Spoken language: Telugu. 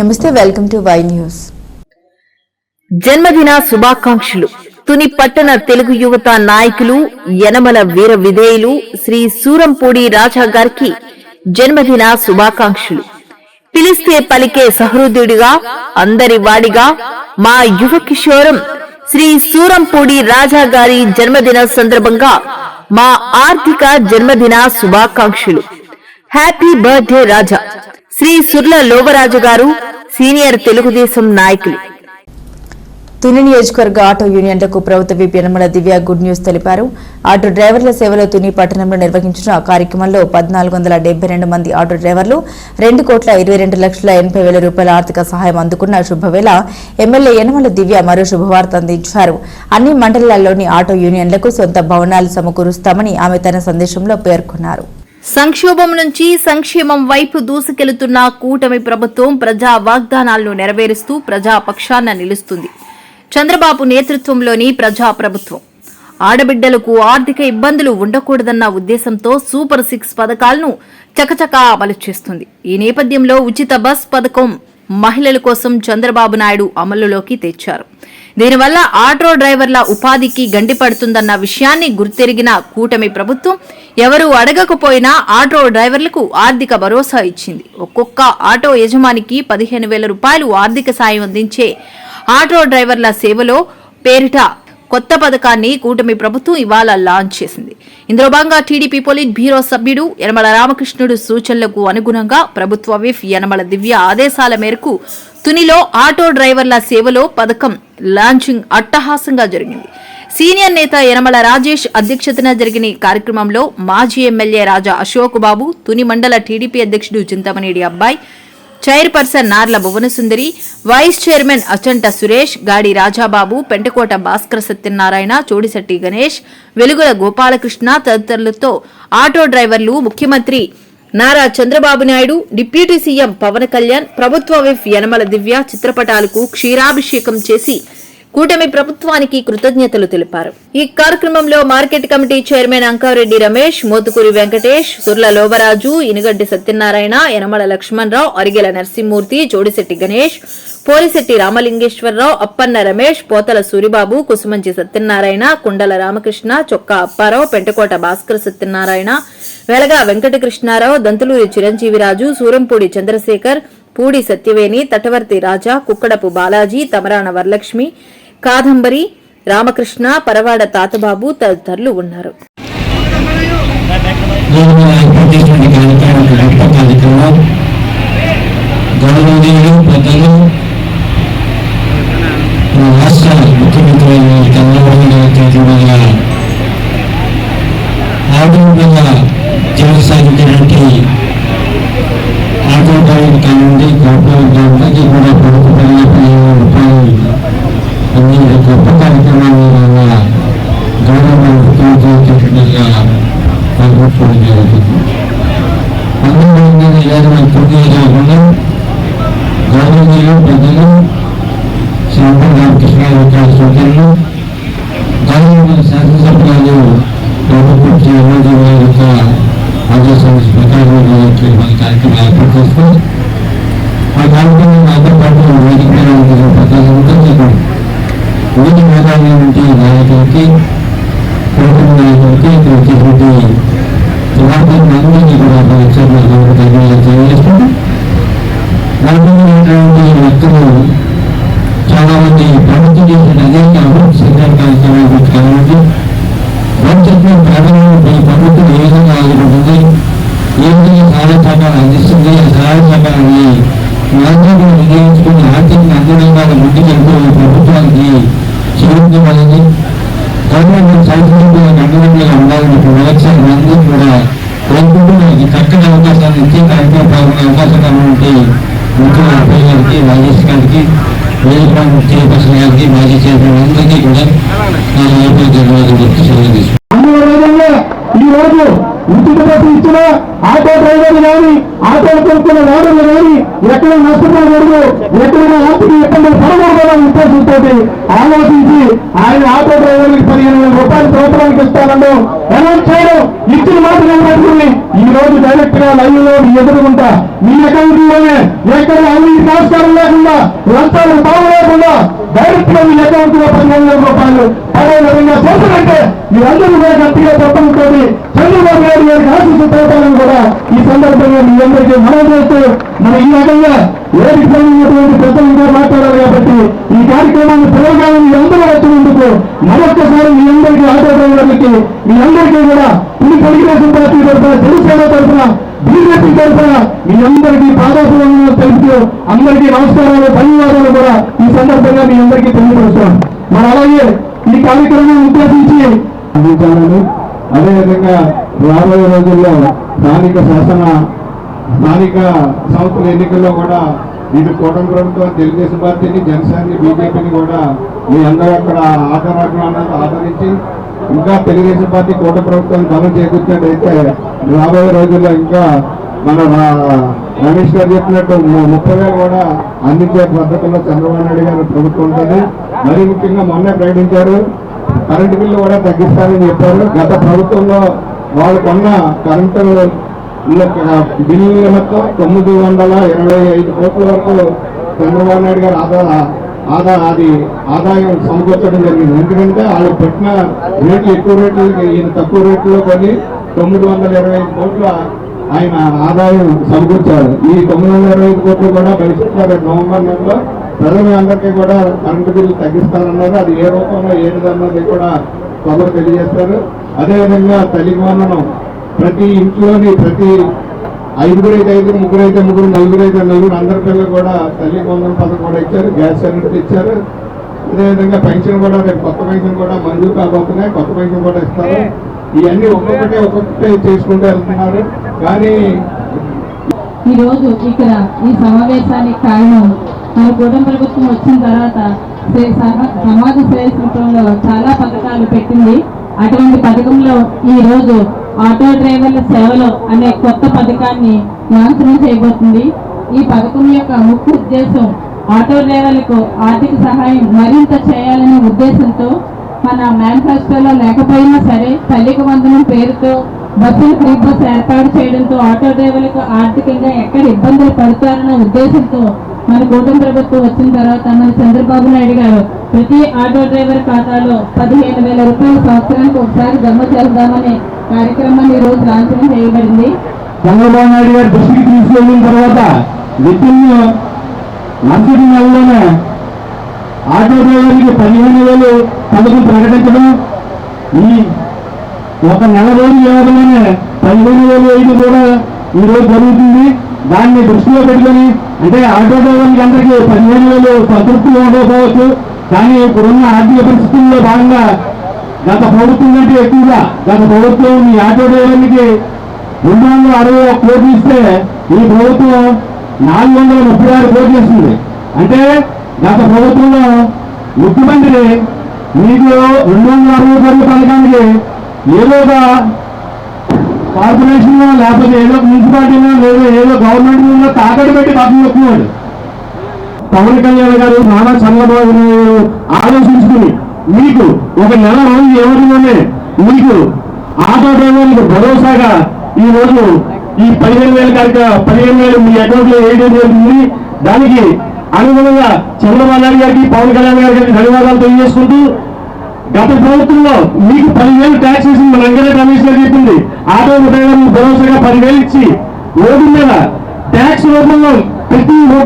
నమస్తే వెల్కమ్ టు వై న్యూస్. జన్మదిన శుభాకాంక్షలు. తుని పట్టణ తెలుగు యువత నాయకులు యనమల వీర విధేయులు శ్రీ సూరంపూడి రాజా గారికి జన్మదిన శుభాకాంక్షలు. పిలిస్తే పలికే సహృదుడిగా అందరి వాడిగా మా యువ కిషోరం శ్రీ సూరంపూడి రాజా గారి జన్మదిన సందర్భంగా మా ఆర్థిక జన్మదిన శుభాకాంక్షలు. Happy birthday Raja. Shri Surla Lovaraju garu senior Telugu Desam నాయకులు. తుని నియోజకవర్గ ఆటో యూనియన్లకు ప్రభుత్వ whip Yanamala Divya good news తెలిపారు. ఆటో డ్రైవర్ల సేవలో తుని పట్టణంలో నిర్వహించిన కార్యక్రమంలో పద్నాలుగు వందల డెబ్బై రెండు మంది ఆటో డ్రైవర్లు రెండు కోట్ల ఇరవై రెండు లక్షల ఎనభై వేల రూపాయల ఆర్థిక సహాయం అందుకున్న శుభవేళ ఎమ్మెల్యే యనమల దివ్య మరో శుభవార్త అందించారు. అన్ని మండలాల్లోని ఆటో యూనియన్లకు సొంత భవనాలు సమకూరుస్తామని ఆమె తన సందేశంలో పేర్కొన్నారు. సంక్షోభం నుంచి సంక్షేమం వైపు దూసుకెళ్తున్న కూటమి ప్రభుత్వం ప్రజా వాగ్దానాలను నెరవేరుస్తూ ప్రజాపక్షాన నిలుస్తుంది. చంద్రబాబు నేతృత్వంలోని ప్రజా ప్రభుత్వం. ఆడబిడ్డలకు ఆర్థిక ఇబ్బందులు ఉండకూడదన్న ఉద్దేశంతో సూపర్ సిక్స్ పథకాలను చకచకా అమలు చేస్తుంది. ఈ నేపథ్యంలో ఉచిత బస్ పథకం మహిళల కోసం చంద్రబాబు నాయుడు అమలులోకి తెచ్చారు. దీనివల్ల ఆటో డ్రైవర్ల ఉపాధికి గండిపడుతుందన్న విషయాన్ని గుర్తెరిగిన కూటమి ప్రభుత్వం ఎవరూ అడగకపోయినా ఆటో డ్రైవర్లకు ఆర్థిక భరోసా ఇచ్చింది. ఒక్కొక్క ఆటో యజమానికి పదిహేను వేల రూపాయలు ఆర్థిక సాయం అందించే ఆటో డ్రైవర్ల సేవలో పేరిట కొత్త పథకాన్ని కూటమి ప్రభుత్వం ఇవాళ లాంచ్ చేసింది. ఇందులో భాగంగా టీడీపీ పోలిట్ బ్యూరో సభ్యుడు యనమల రామకృష్ణుడు సూచనలకు అనుగుణంగా ప్రభుత్వ విఫ్ యనమల దివ్య ఆదేశాల మేరకు తునిలో ఆటో డ్రైవర్ల సేవలో పథకం లాంచింగ్ అట్టహాసంగా జరిగింది. సీనియర్ నేత యనమల రాజేష్ అధ్యక్షతన జరిగిన కార్యక్రమంలో మాజీ ఎమ్మెల్యే రాజా అశోక్ బాబు తుని మండల టీడీపీ అధ్యక్షుడు Chintamanedi Abbai chairperson Narla Bhuvanasundari vice chairman Achanta Suresh గాడి రాజాబాబు పెంటకోట భాస్కర సత్యనారాయణ చోడిశెట్టి గణేష్ వెలుగుల గోపాలకృష్ణ తదితరులతో ఆటో డ్రైవర్లు ముఖ్యమంత్రి నారా చంద్రబాబు నాయుడు డిప్యూటీ సీఎం పవన్ కళ్యాణ్ ప్రభుత్వ విఫ్ యనమల దివ్య చిత్రపటాలకు క్షీరాభిషేకం చేసి కూటమి ప్రభుత్వానికి కృతజ్ఞతలు తెలిపారు. ఈ కార్యక్రమంలో market committee chairman Ankareddy Ramesh Motukuri Venkatesh Surla Lobaraju Inugaddi Satyanarayana Yanamala Lakshmanarao Arigela Narasimhamurthy Jodisetti Ganesh Polisetti Ramalingeswararao Appanna Ramesh Potala Suribabu Kusumanchi Satyanarayana కుండల రామకృష్ణ చొక్కా అప్పారావు పెంటకోట భాస్కర్ సత్యనారాయణ వెలగా వెంకటకృష్ణారావు దంతులూరి చిరంజీవిరాజు సూరంపూడి చంద్రశేఖర్ పూడి సత్యవేణి తటవర్తి రాజా కుక్కడపు బాలాజీ తమరాన వరలక్ష్మి కాదంబరి రామకృష్ణ పరవాడ తాతబాబు తదితరులు ఉన్నారు. నేను ప్రకారం మన కార్యక్రమాలు ఏర్పాటు చేస్తూ ఆ కార్యక్రమం నాతో పాటు వేదిక మీద ఉన్న ప్రజలందరికీ చెప్పండి. వేది మేధావుల నుండి నాయకులకి ప్రభుత్వ నాయకులకి ఇక్కడ వచ్చేటువంటి జవాబుదారు అందరికీ కూడా అనుగుణంగా ముందుకెళ్తూ ఈ ప్రభుత్వానికి చేరుకోవాలని గవర్నమెంట్ సంస్థలకు అనుగుణంగా ఉండాలని వ్యవసాయ అందరూ కూడా కోరుకుంటూ ఈ చక్కని అవకాశాన్ని ఇచ్చే కార్యక్రమం పాల్గొనే అవకాశం కాబట్టి ముఖ్యమంత్రి గారికి రాజేష్ గారికి వేదిక చైర్పర్సన్ గారికి మాజీ చైర్మన్ అందరికీ కూడా నా ఏపీ ధన్యవాదాలు చెప్తూ సెలవు తీసుకుంటున్నాను. ఉచిత బస్సు ఇచ్చిన ఆటో డ్రైవర్లు కానీ ఆటో కొనుక్కున్న వాడలు కానీ ఎక్కడ నష్టపోకూడదు ఎక్కడైనా ఆర్థిక ఇబ్బందులు పడకూడదన్న ఉద్దేశంతో ఆలోచించి ఆయన ఆటో డ్రైవర్లకు పదిహేను వేల రూపాయలు సంవత్సరానికి ఇస్తానడం అనౌన్స్ చేయడం ఇచ్చిన మాట నిలబెట్టుకుని ఈ రోజు డైరెక్ట్గా లైవ్లో ఎదుర్కొంటా మీ అకౌంట్లోనే ఎక్కడ అవినీతి నమస్కారం లేకుండా లంచాలు తావు లేకుండా డైరెక్ట్గా మీ అకౌంట్లో పదిహేను వందల రూపాయలు పదే విధంగా చేసినట్టే మీరందరూ కూడా గట్టిగా చెప్పడంతో చంద్రబాబు నాయుడు గారికి ఆశీస్సు పోతారని కూడా ఈ సందర్భంగా మీ అందరికీ మనం చేస్తూ మరి ఈ రకంగా వేదిక సంబంధించినటువంటి పెద్దలు ఇంకా మాట్లాడారు కాబట్టి ఈ కార్యక్రమాన్ని పిలవగానే మీ అందరూ వచ్చినందుకు మరొక్కసారి మీ మీ అందరికీ కూడా ఈ తెలుగుదేశం పార్టీ తరఫున జనసేన తరఫున బీజేపీ తరఫున మీ అందరికీ పాదాపురంలో తెలుపుతూ అందరికీ నమస్కారాలు ధన్యవాదాలు కూడా ఈ సందర్భంగా మీ అందరికీ తెలియపరుస్తాం మరి అలాగే ఈ కార్యక్రమం ఉద్దేశించి అందించాలని అదేవిధంగా రాబోయే రోజుల్లో స్థానిక శాసన స్థానిక సంస్థల ఎన్నికల్లో కూడా ఇది కూటమి ప్రభుత్వం తెలుగుదేశం పార్టీని జనసేనని బీజేపీని కూడా మీ అందరూ అక్కడ ఆదరణ ఆదరించి ఇంకా తెలుగుదేశం పార్టీ కోట ప్రభుత్వం బలం చేకూర్చినట్టయితే రాబోయే రోజుల్లో ఇంకా మన రమేష్ గారు చెప్పినట్టు ముప్పై వేలు కూడా అందించే పద్ధతిలో చంద్రబాబు నాయుడు గారు ప్రభుత్వం ఉంటుంది. మరి ముఖ్యంగా మొన్నే ప్రకటించారు. కరెంటు బిల్లు కూడా తగ్గిస్తారని చెప్పారు. గత ప్రభుత్వంలో వాళ్ళు కొన్న కరెంటు బిల్లు మొత్తం తొమ్మిది వందల ఇరవై ఐదు కోట్ల వరకు చంద్రబాబు నాయుడు గారు ఆదా ఆదా అది ఆదాయం సమకూర్చడం జరిగింది. ఎందుకంటే వాళ్ళు పెట్టిన రేట్లు ఎక్కువ రేట్లకి ఈయన తక్కువ రేట్లో కొన్ని తొమ్మిది వందల ఇరవై ఐదు కోట్ల ఆయన ఆదాయం సమకూర్చారు. ఈ తొమ్మిది వందల ఇరవై ఐదు కోట్లు కూడా భవిష్యత్తులో నవంబర్ నెలలో ప్రజలందరికీ కూడా కరెంటు బిల్లు తగ్గిస్తారన్నారు. అది ఏ రూపంలో ఏదన్నది కూడా త్వరలో తెలియజేస్తారు అదేవిధంగా తల్లి వందనం ప్రతి ఇంట్లోని ప్రతి ఐదుగురు అయితే ఐదుగురు ముగ్గురు అయితే ముగ్గురు నలుగురు అయితే నలుగురు అందరి పిల్లలు కూడా తల్లి వందన పథకం కూడా ఇచ్చారు గ్యాస్ సిలిండర్ ఇచ్చారు. అదేవిధంగా పెన్షన్ కూడా రేపు కొత్త పెన్షన్ కూడా మంజూరు కాబోతున్నాయి కొత్త పెన్షన్ కూడా ఇస్తారు. ఇవన్నీ ఒక్కొక్కటే ఒక్కొక్కటే చేసుకుంటూ వెళ్తున్నారు. కానీ ఈ రోజు ఇక్కడ ఈ సమావేశానికి కారణం మన కుటుంబ ప్రభుత్వం వచ్చిన తర్వాత సమాజ సేవ చాలా పథకాలు పెట్టింది. అటువంటి పథకంలో ఈ రోజు ఆటో డ్రైవర్ల సేవలో అనే కొత్త పథకాన్ని లాంఛనం చేయబోతుంది. ఈ పథకం యొక్క ముఖ్య ఉద్దేశం ఆటో డ్రైవర్లకు ఆర్థిక సహాయం మరింత చేయాలనే ఉద్దేశంతో మన మేనిఫెస్టోలో లేకపోయినా సరే తల్లికి వందనం పేరుతో బస్సులు ఫ్రీ బస్ ఏర్పాటు చేయడంతో ఆటో డ్రైవర్లకు ఆర్థికంగా ఎక్కడ ఇబ్బందులు పడతారన్న ఉద్దేశంతో మన కూటమి ప్రభుత్వం వచ్చిన తర్వాత మన చంద్రబాబు నాయుడు గారు ప్రతి ఆటో డ్రైవర్ ఖాతాలో పదిహేను వేల రూపాయలు సంవత్సరానికి ఒకసారి జమ చేద్దామనే కార్యక్రమాన్ని ఈ రోజు లాంఛనం చేయబడింది. చంద్రబాబు నాయుడు గారి దృష్టికి తీసుకెళ్ళిన తర్వాత వితిన్ మరుసటి నెలలోనే ఆటో డ్రైవర్కి పదిహేను వేలు పథకం ప్రకటించడం ఈ ఒక నెల రోజుల వ్యవధిలోనే పదిహేను వేలు ఐదు కూడా ఈరోజు జరుగుతుంది. దాన్ని దృష్టిలో పెట్టుకొని అంటే ఆటో డ్రైవర్కి అందరికీ పదిహేను వేలు సంతృప్తిగా ఉండకపోవచ్చు. కానీ ఇప్పుడున్న ఆర్థిక పరిస్థితుల్లో భాగంగా గత ప్రభుత్వం కంటే ఎక్కువగా గత ప్రభుత్వం ఈ ఆటో డ్రైవర్లకి రెండు వందల అరవై ఒక కోట్లు ఇస్తే ఈ ప్రభుత్వం నాలుగు వందల ముప్పై ఆరు కోట్లు ఇస్తుంది అంటే గత ప్రభుత్వంలో ముఖ్యమంత్రి మీకు రెండు వందల అరవై కోట్ల పథకానికి ఏదో ఒక కార్పొరేషన్ లేకపోతే ఏదో ఒక మున్సిపాలిటీలో లేదా ఏదో గవర్నమెంట్ తాకట్టు పెట్టి పక్కన చెప్తున్నాడు. పవన్ కళ్యాణ్ గారు నానా చంద్రబాబు నాయుడు ఆలోచించుకుని మీకు ఒక నెల రోజు ఎవరిలోనే మీకు ఆటో డ్రైవర్లకు భరోసాగా ఈ రోజు ఈ పదిహేను వేల కనుక పదిహేను వేలు మీ అకౌంట్లో వేయడం జరుగుతుంది దానికి అనుగుణంగా చంద్రబాబు నాయుడు గారికి పవన్ కళ్యాణ్ గారికి ధన్యవాదాలు తెలియజేసుకుంటూ గత ప్రభుత్వంలో మీకు పదివేలు ట్యాక్స్ వేసింది మన వెంకయ్య కమిషనర్ చెప్పింది. ఆటో డ్రైవర్లకు భరోసాగా పదివేలు ఇచ్చి రోడ్డు మీద ట్యాక్స్ రూపంలో ప్రతి ఒక్క